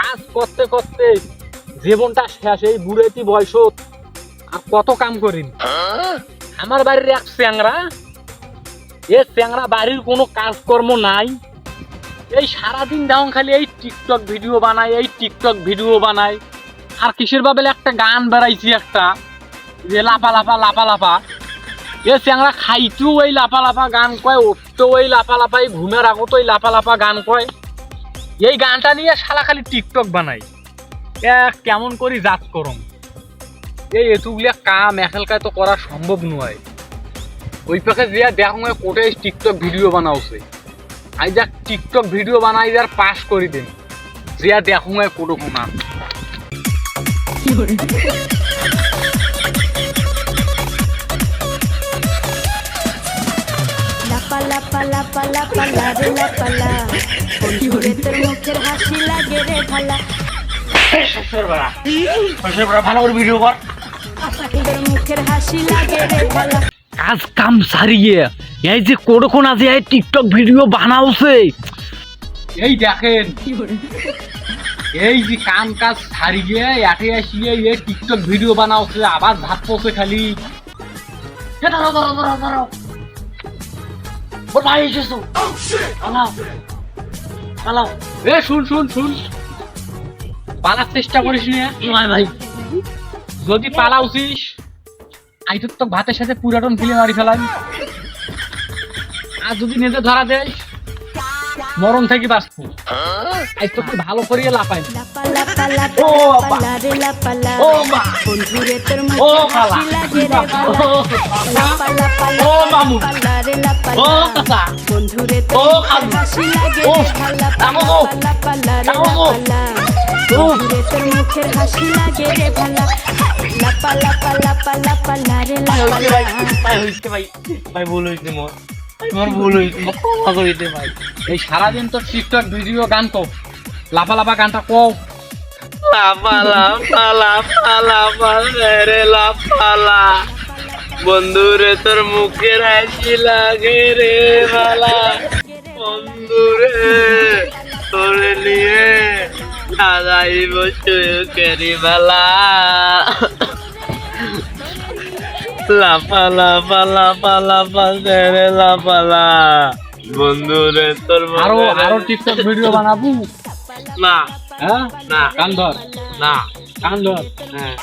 কাজ করতে করতে জীবনটা শেষ, এই বুড়েতি বয়স আর কত কাম করিন আমার বাড়ির এক চ্যাংরা, এ চ্যাংরা বাড়ির কোনো কাজকর্ম নাই। এই সারাদিন দাও খালি এই টিকটক ভিডিও বানায়, এই টিকটক ভিডিও বানায়। আর কিসের বাবেলে একটা গান বেড়াইছি একটা, যে লাপা লাপা লাপা লাপা এ চ্যাংরা খাইতেও ওই লাপা লাপা গান কয়, উঠতেও ওই লাপা এই ঘুমের আগত ওই লাপা লাপা গান কয়। এই গানটা নিয়ে শালা খালি টিকটক বানাই। এ কেমন করি জাত করম। এই এতুগুলা কাম এখানকায় তো করা সম্ভব নয়। ওই পাশে যে দেখো কোটে টিকটক ভিডিও বানাওছে। আই যা টিকটক ভিডিও বানাই যার পাস করে দিন। যে দেখো কোটো কোনা লাপা লাপা লাপা লাপা রে লাপা লা বন্ধুরে তোর মুখের হাসি লাগে রে ভালা ভালো করে ভিডিও কর। মুখের হাসি লাগে রে ভালা কাজ কাম সারিয়ে এই যে কোরখন আছে এই টিকটক ভিডিও বানাওছে। এই দেখেন এই যে কাম কাজ সারিয়ে একে আসিয়ে এই টিকটক ভিডিও বানাওছে আবার ভাত খালি। দাঁড়াও দাঁড়াও দাঁড়াও দাঁড়াও। ওর ভাই এসেছ। পালাও। পালাও। এ শুন শুন শুন। পালার চেষ্টা করিস না ভাই। যদি পালাউছিস আই তো ভাতের সাথে পুরাটন ফিলে মারি ফেলাম আর যদি নিজে ধরা দেয় মরণ থেকে বাঁচবো। আজ তোকে ভালো করিয়ে লাপাই লাপা লাপা লাপা ও মা। মামু। কাকা। কাকু। লাপা লাপা লা রে কাকু। লাপা লা ও। বন্ধুরে তোর মুখের হাসি লাগে রে ভালা। লাপা লাপা লাপা লাপা লা রে লাপা লা ভাই হইছে ভাই। ভাই ভুল হইছে মোর। মোর ভুল হইছে। ক্ষমা করে দে ভাই। এই সারাদিন তো টিকটক ভিডিও গান কো লাপা লাফা গানটা কও। লাপালা পালা পালা পালা রে লাপালা বন্ধুরে তোর মুখের হাসি লাগে রে ভালা বন্ধুরে তোর নিয়ে সাদাই বসে কেরি বালা। লাপা লাপা লাপা লাপা রে লাপালা বন্ধুরে তোর আরও আরও টিকটক ভিডিও বানাবো? না। হ্যাঁ? না। কান ধর। না। কান ধর। হ্যাঁ।